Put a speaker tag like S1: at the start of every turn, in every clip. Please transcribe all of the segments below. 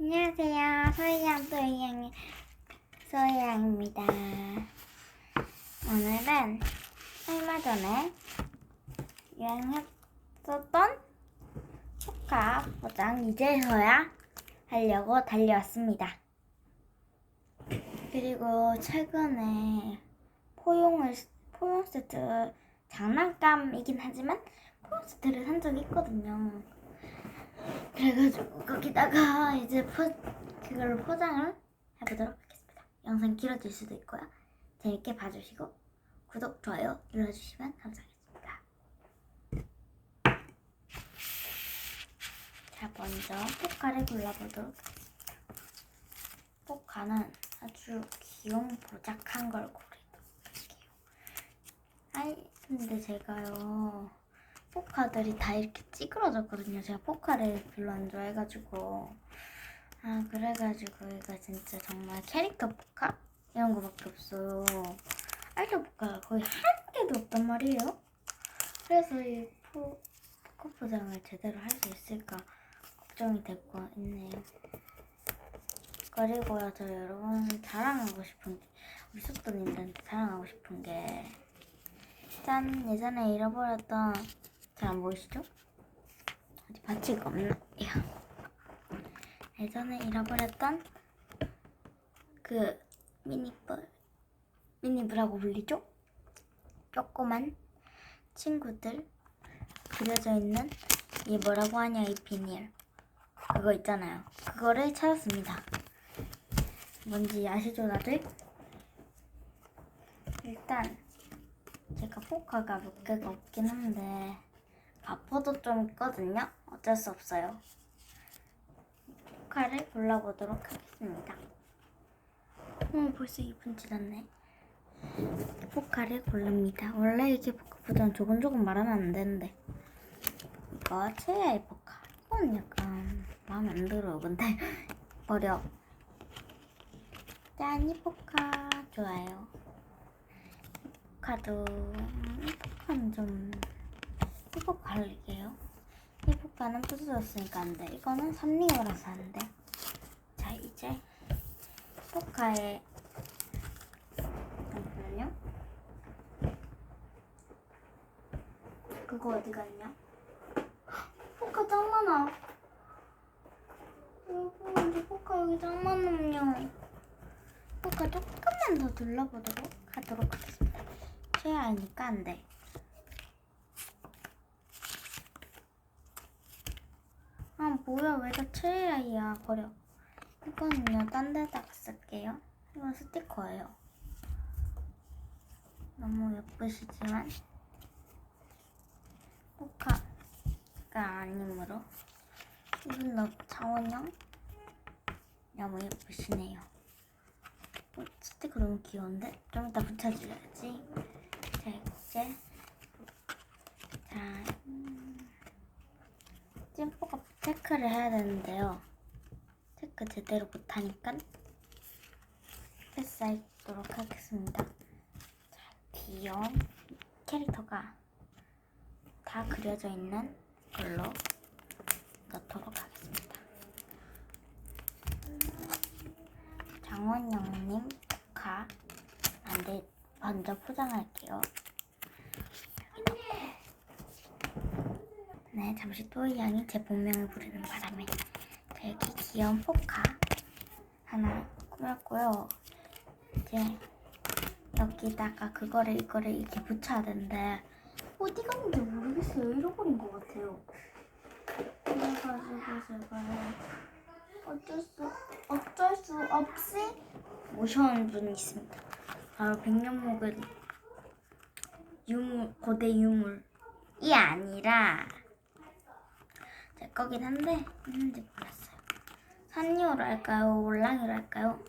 S1: 안녕하세요. 소희양 소희양 소희양입니다. 오늘은 얼마 전에 유행했었던 축하 포장 이제서야 하려고 달려왔습니다. 그리고 최근에 포용을 포용 세트 장난감이긴 하지만 포용 세트를 산 적이 있거든요. 그래가지고 거기다가 이제 포 그걸로 포장을 해보도록 하겠습니다. 영상 길어질 수도 있고요. 재밌게 봐주시고 구독 좋아요 눌러주시면 감사하겠습니다. 자 먼저 포카를 골라보도록 하겠습니다. 포카는 아주 귀여운 보작한 걸 할게요. 아이 근데 제가요. 포카들이 다 이렇게 찌그러졌거든요. 제가 포카를 별로 안 좋아해가지고. 아, 그래가지고 이거 진짜 정말 캐릭터 포카? 이런 거밖에 없어요. 아이돌 포카가 거의 한 개도 없단 말이에요. 그래서 이 포, 포카 포장을 제대로 할 수 있을까 걱정이 되고 있네요. 그리고요, 저 여러분 자랑하고 싶은 게, 우리 숙도님들한테 자랑하고 싶은 게, 짠! 예전에 잃어버렸던 잘 안 보이시죠? 어디 받치가 없나요? 예전에 잃어버렸던 그 미니뿔 미니뿔라고 불리죠? 조그만 친구들 그려져 있는 이 뭐라고 하냐 이 비닐 그거 있잖아요. 그거를 찾았습니다. 뭔지 아시죠 다들? 일단 제가 포카가 몇 개가 없긴 한데 바퍼도 좀 있거든요. 어쩔 수 없어요. 포카를 골라보도록 하겠습니다. 어, 벌써 2분 지났네. 포카를 고릅니다. 원래 이렇게 포카보다는 조금 조금 말하면 안 되는데. 이거 최애의 포카. 이건 약간 마음에 안 들어. 근데 버려. 짠, 이 포카 좋아요. 이 포카도 음, 이 포카는 좀 이거 갈릴게요. 이 포카는 부서졌으니까 안 돼. 이거는 삼리오라서 안 돼. 자, 이제 포카에 잠시만요. 그거 어디 갔냐? 포카 짱 많아. 여러분, 이 포카 여기 짱 많으면요. 포카 조금만 더 둘러보도록 하도록 하겠습니다. 최애니까 안 돼. 아 뭐야 왜다 최애야? 버려. 이거는요 딴 데다가 쓸게요. 이건 스티커예요. 너무 예쁘시지만. 포카가 아니므로. 이분 너 장원영 너무 예쁘시네요. 어, 스티커 너무 귀여운데? 좀 이따 붙여줘야지. 자 이제. 자 음, 찐뽀가 체크를 해야 되는데요. 체크 제대로 못하니까 패스하도록 하겠습니다. 자, 귀여운 캐릭터가 다 그려져 있는 걸로 넣도록 하겠습니다. 장원영님 포카 안돼 먼저 포장할게요. 여기 넣고 네, 잠시 또이 양이 제 본명을 부르는 바람에 되게 귀여운 포카 하나 꾸몄고요. 이제 여기다가 그거를 이거를 이렇게 붙여야 되는데 어디 갔는지 모르겠어요. 잃어버린 것 같아요. 그래가지고 제가 어쩔 수 어쩔 수 없이 모셔온 분이 있습니다. 바로 백년 묵은 유물 고대 유물이 아니라 제 거긴 한데 있는지 몰랐어요. 올랑이로 할까요?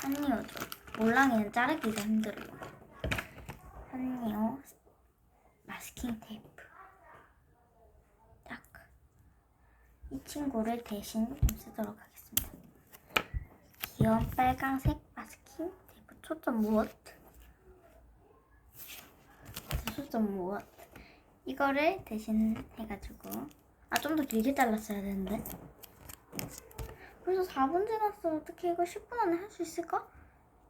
S1: 산리오죠. 올랑이는 자르기가 힘들어요. 산리오 마스킹 테이프. 딱. 이 친구를 대신 좀 쓰도록 하겠습니다. 귀여운 빨강색 마스킹 테이프. 초점 무엇? 초점 무엇? 이거를 대신 해가지고 아 좀 더 길게 잘랐어야 되는데 벌써 4분 지났어. 어떻게 이거 10분 안에 할 수 있을까?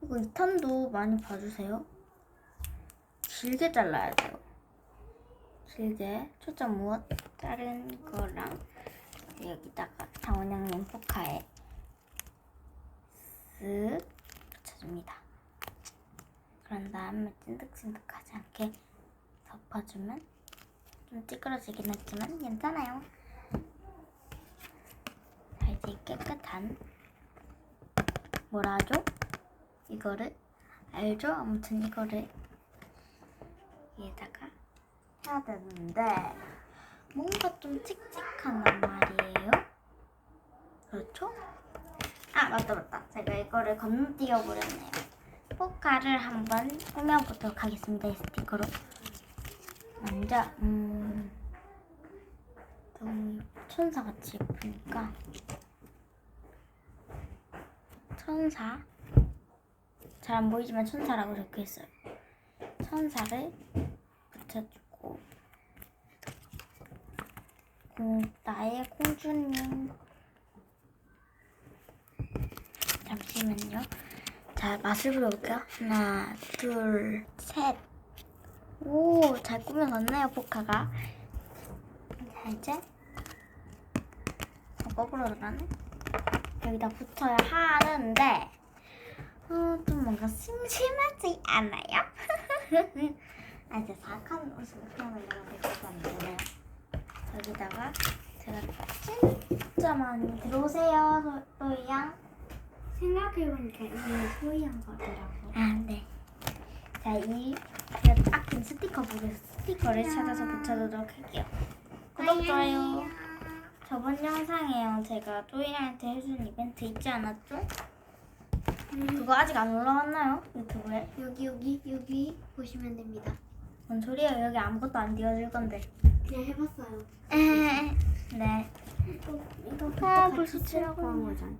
S1: 이거 2탄도 많이 봐주세요. 길게 잘라야 돼요. 길게 초점 무엇 자른 거랑 여기다가 장원영님 포카에 쓱 붙여줍니다. 그런 다음에 찐득찐득하지 않게 덮어주면 좀 찌그러지긴 했지만 괜찮아요. 자 이제 깨끗한 뭐라죠? 이거를 알죠? 아무튼 이거를 위에다가 해야 되는데 뭔가 좀 칙칙하단 말이에요. 그렇죠? 아 맞다 맞다. 제가 이거를 건너뛰어 버렸네요. 포카를 한번 꾸며보도록 하겠습니다. 이 스티커로. 먼저 음 너무 천사같이 예쁘니까 천사 잘 안 보이지만 천사라고 적혀 있어요. 천사를 붙여주고 공, 나의 공주님 잠시만요. 자 맛을 보여볼게요. 하나, 둘, 셋. 오, 잘 꾸며놨네요, 포카가. 자, 이제 어, 거꾸로 들어가네. 여기다 붙여야 하는데 어, 좀 뭔가 심심하지 않아요? 아, 이제 사악한 옷을 표현하려고 될것 같은데 여기다가 제가 진짜 많이 들어오세요, 소- 소희양.
S2: 생각해보니까 이게 소희한 거더라고.
S1: 아, 네. 자, 이 제가 아낀 스티커 보게 스티커를 찾아서 붙여두도록 할게요. 구독, 좋아요. 저번 영상에요. 제가 또이랑한테 해준 이벤트 있지 않았죠? 그거 아직 안 올라왔나요? 유튜브에?
S2: 여기 여기 여기 보시면 됩니다.
S1: 뭔 소리예요? 여기 아무것도 안 띄워줄 건데.
S2: 그냥 해봤어요.
S1: 네.
S2: 이거 이거 그때
S1: 아,
S2: 같이
S1: 벌써
S2: 쓰라고 한
S1: 칠분.
S2: 거잖아.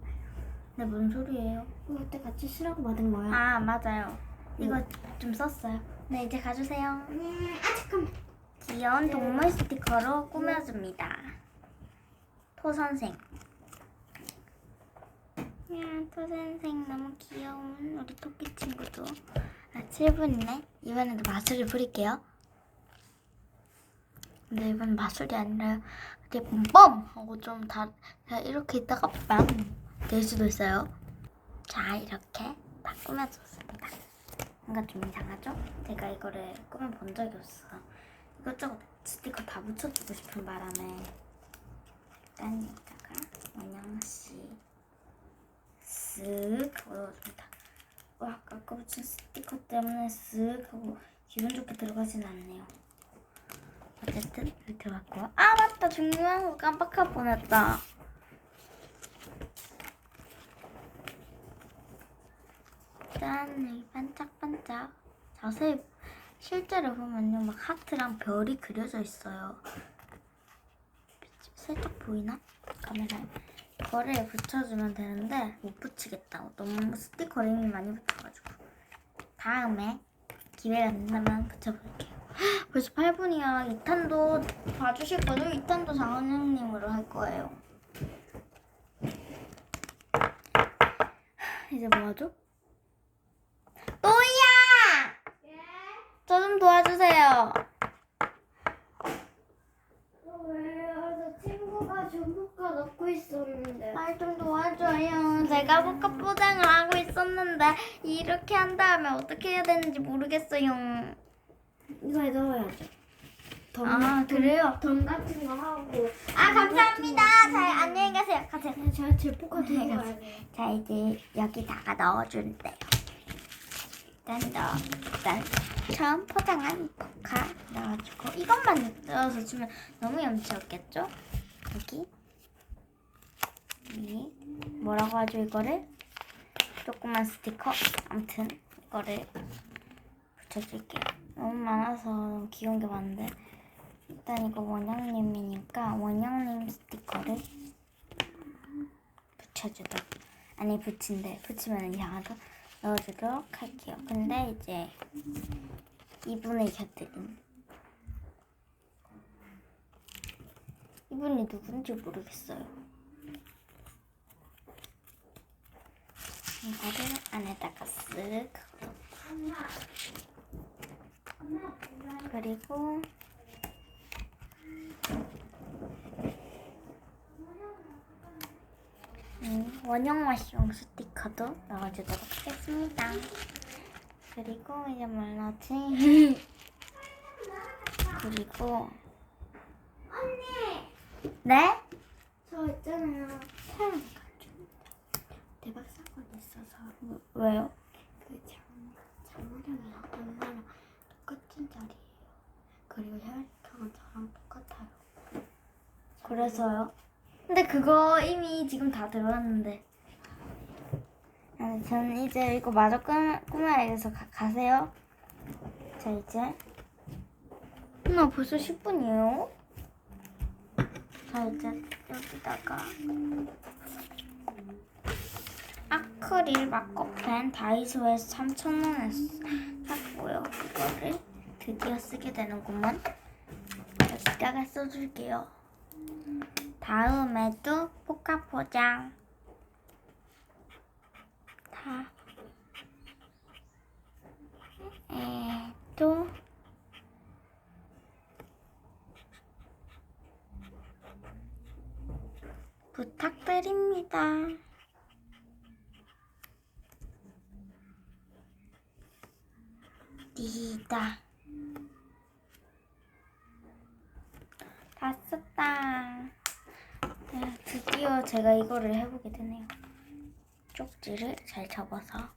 S1: 네, 뭔 소리예요?
S2: 이거 그때 같이 쓰라고 받은 거야.
S1: 아, 맞아요. 이거 좀 썼어요. 네, 이제 가주세요.
S2: 네. 아 잠깐만.
S1: 귀여운 동물 스티커로 꾸며줍니다. 토 선생. 야, 토 선생 너무 귀여운 우리 토끼 친구도. 아, 7분이네. 이번에도 마술을 부릴게요. 근데 이번 마술이 아니라 이렇게 뻔뻔 하고 좀 다 이렇게 있다가 빵 될 수도 있어요. 자, 이렇게 다 꾸며줬습니다. 뭔가 좀 이상하죠? 제가 이거를 꾸며본 적이 없어. 이것저것 스티커 다 붙여주고 싶은 바람에 일단 여기다가 원양씨 쓱 넣어줍니다. 와 아까 거 붙인 스티커 때문에 쓱 하고 기분 좋게 들어가진 않네요. 어쨌든 여기 들어갔고요. 아 맞다 중요한 거 깜빡할 뻔했다. 짠 여기 반짝 반짝 자세히 실제로 보면요 막 하트랑 별이 그려져 있어요. 살짝 보이나? 카메라에. 이거를 붙여주면 되는데 못 붙이겠다고 너무 스티커 링이 많이 붙어가지고. 다음에 기회가 된다면 붙여볼게요. 헉, 벌써 8분이야. 2탄도 봐주실 거죠? 2탄도 장원영님으로 할 거예요. 이제 뭐하죠? 또이야! 저
S2: 왜요? 친구가 넣고 있었는데.
S1: 말좀 도와줘요. 제가 복합 포장을 하고 있었는데 이렇게 한 다음에 어떻게 해야 되는지 모르겠어요.
S2: 이거에 넣어야죠. 덤,
S1: 아, 그래요?
S2: 덤 같은 거 하고.
S1: 아 감사합니다. 잘 안녕히 가세요. 가세요.
S2: 네, 제가 제 포카
S1: 네,
S2: 들고
S1: 감사-
S2: 가야 돼요.
S1: 자 이제 여기다가 넣어준대요. 일단 넣어. 일단 처음 포장한 포카 넣어주고 이것만 넣어서 주면 너무 염치 없겠죠? 여기 이 뭐라고 하죠 이거를? 조그만 스티커 아무튼 이거를 붙여줄게요. 너무 많아서 너무 귀여운 게 많은데 일단 이거 원영님이니까 원영님 스티커를 붙여주도록 아니 붙인데 붙이면 이상하죠? 넣어주도록 할게요. 근데 이제 이분의 곁들인 이분이 누군지 모르겠어요. 이거를 안에다가 쓱 그리고 음, 원형 와시용 스티커도 넣어주도록 하겠습니다. 그리고 이제 말라지 그리고
S2: 언니!
S1: 네?
S2: 저 있잖아요.
S1: 가져.
S2: 대박 사건 있어서
S1: 왜요?
S2: 그 장, 장모님이랑 엄마랑 똑같은 자리예요. 그리고 혈액형은 저랑 똑같아요.
S1: 그래서요? 근데 그거 이미 지금 다 들어왔는데. 아니, 저는 이제 이거 마저 끊, 끊어야겠어. 가, 가세요. 자, 이제. 나 벌써 10분이에요? 자, 이제 여기다가. 아크릴 마커펜 다이소에서 3,000원에 샀고요. 그거를 드디어 쓰게 되는구먼. 여기다가 써줄게요. 다음에도 포카 포장. 다. 에도. 부탁드립니다. 니다 다 썼다. 네, 드디어 제가 이거를 해보게 되네요. 쪽지를 잘 접어서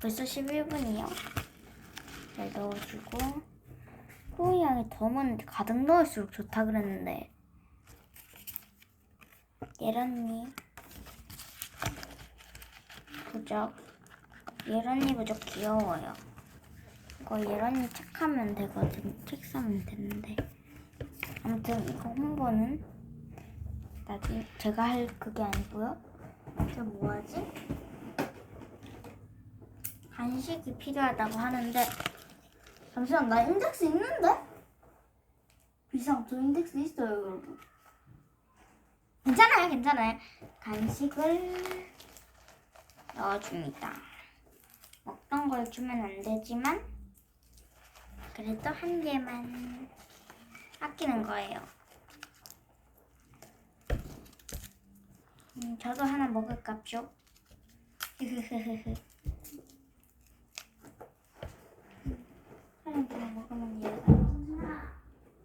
S1: 벌써 11분이요. 잘 넣어주고 호이 향이 더 많은데 가득 넣을수록 좋다 그랬는데 예란님 부적 예란이 부적 귀여워요. 이거 예란이 책 하면 되거든. 책 사면 되는데 아무튼 이거 홍보는 나중에 제가 할 그게 아니고요. 저 뭐하지? 간식이 필요하다고 하는데 잠시만 나 인덱스 있는데? 비상 저 인덱스 있어요 여러분. 괜찮아요 괜찮아요. 간식을 넣어줍니다. 먹던 걸 주면 안 되지만 그래도 한 개만 아끼는 거예요. 음, 저도 하나 먹을까죠? 흐흐흐흐. 하나 더 먹으면 얘가.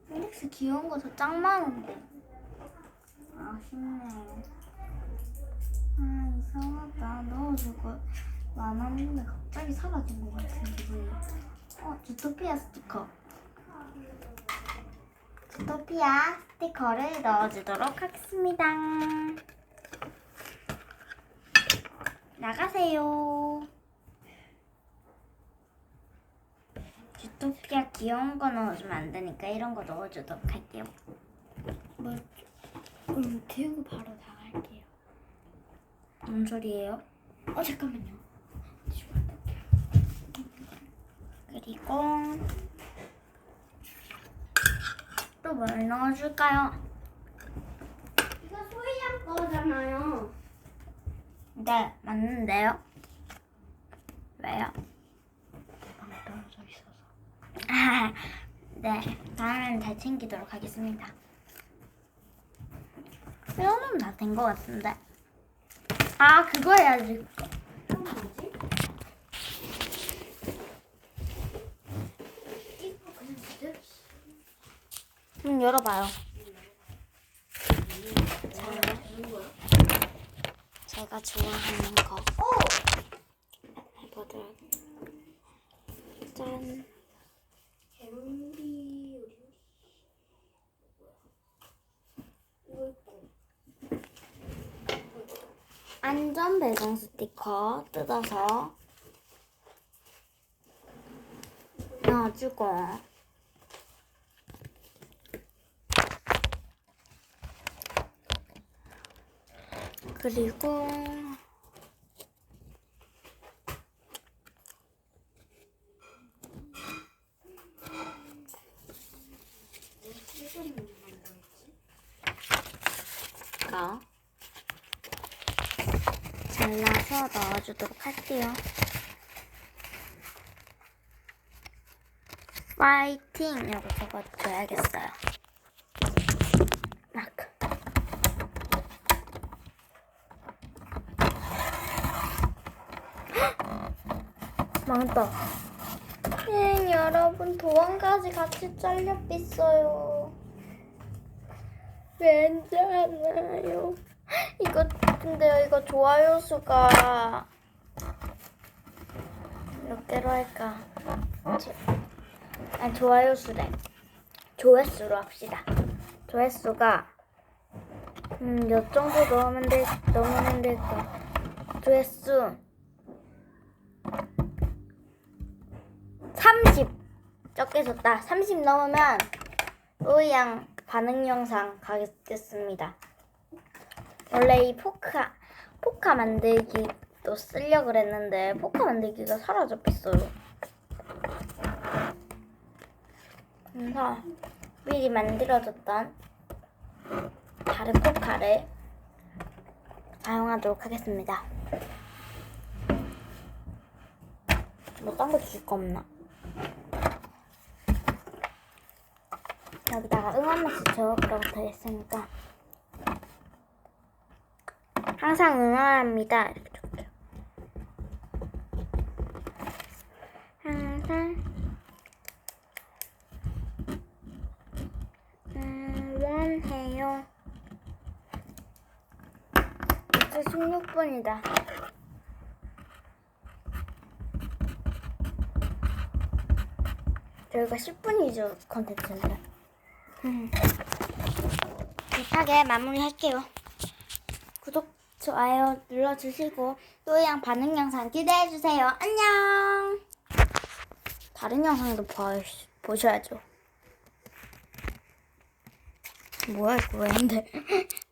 S1: 인덱스 귀여운 거저짱 많은데. 아쉽네. 아 이상하다. 넣어주고 많았는데 갑자기 사라진 것 같은 기분이. 어 주토피아 스티커. 주토피아 스티커를 넣어주도록 하겠습니다. 나가세요. 주토피아 귀여운 거 넣어주면 안 되니까 이런 거 넣어주도록 할게요.
S2: 뭐, 그럼 태우고 바로 나갈게요.
S1: 뭔 소리예요?
S2: 어, 잠깐만요.
S1: 그리고 또 뭘 넣어줄까요?
S2: 이거 소희양 거잖아요.
S1: 네, 맞는데요. 왜요?
S2: 방 떨어져 있어서.
S1: 아, 네, 다음엔 잘 챙기도록 하겠습니다. 이 정도면 다 된 것 같은데. 아, 그거 해야지.
S2: 그대로
S1: 음, 열어봐요. 제가 좋아하는 거. 해보도록. 짠.
S2: 있고
S1: 안전 배송 스티커 뜯어서 넣어주고 그리고 자 잘라서 넣어주도록 할게요. 파이팅! 이라고 적어줘야겠어요. 막. 망했다. 예, 여러분 도안까지 같이 잘려 삐어요. 괜찮아요. 이거 근데요 이거 좋아요 수가 몇 개로 할까? 저, 아니 좋아요 수래. 조회수로 합시다. 조회수가 음몇 정도 넣으면 돼 넣으면 될까? 조회수 30 적게 줬다. 30 넘으면 의양 반응 영상 가겠습니다. 원래 이 포카 포카 만들기도 쓰려고 그랬는데 포카 만들기가 사라져 버렸어요. 그래서 미리 만들어뒀던 다른 포카를 사용하도록 하겠습니다. 뭐 딴 거 주실 거 없나? 여기다가 응원 메시 적으라고 되어 있으니까 항상 응원합니다. 이렇게 적을게요. 항상 응원해요. 이제 16분이다. 저희가 10분이죠 컨텐츠인데. 음. 급하게 마무리할게요. 구독, 좋아요 눌러주시고 또양 반응 영상 기대해주세요. 안녕! 다른 영상도 봐, 보셔야죠. 뭐야 이거 왜 안 돼?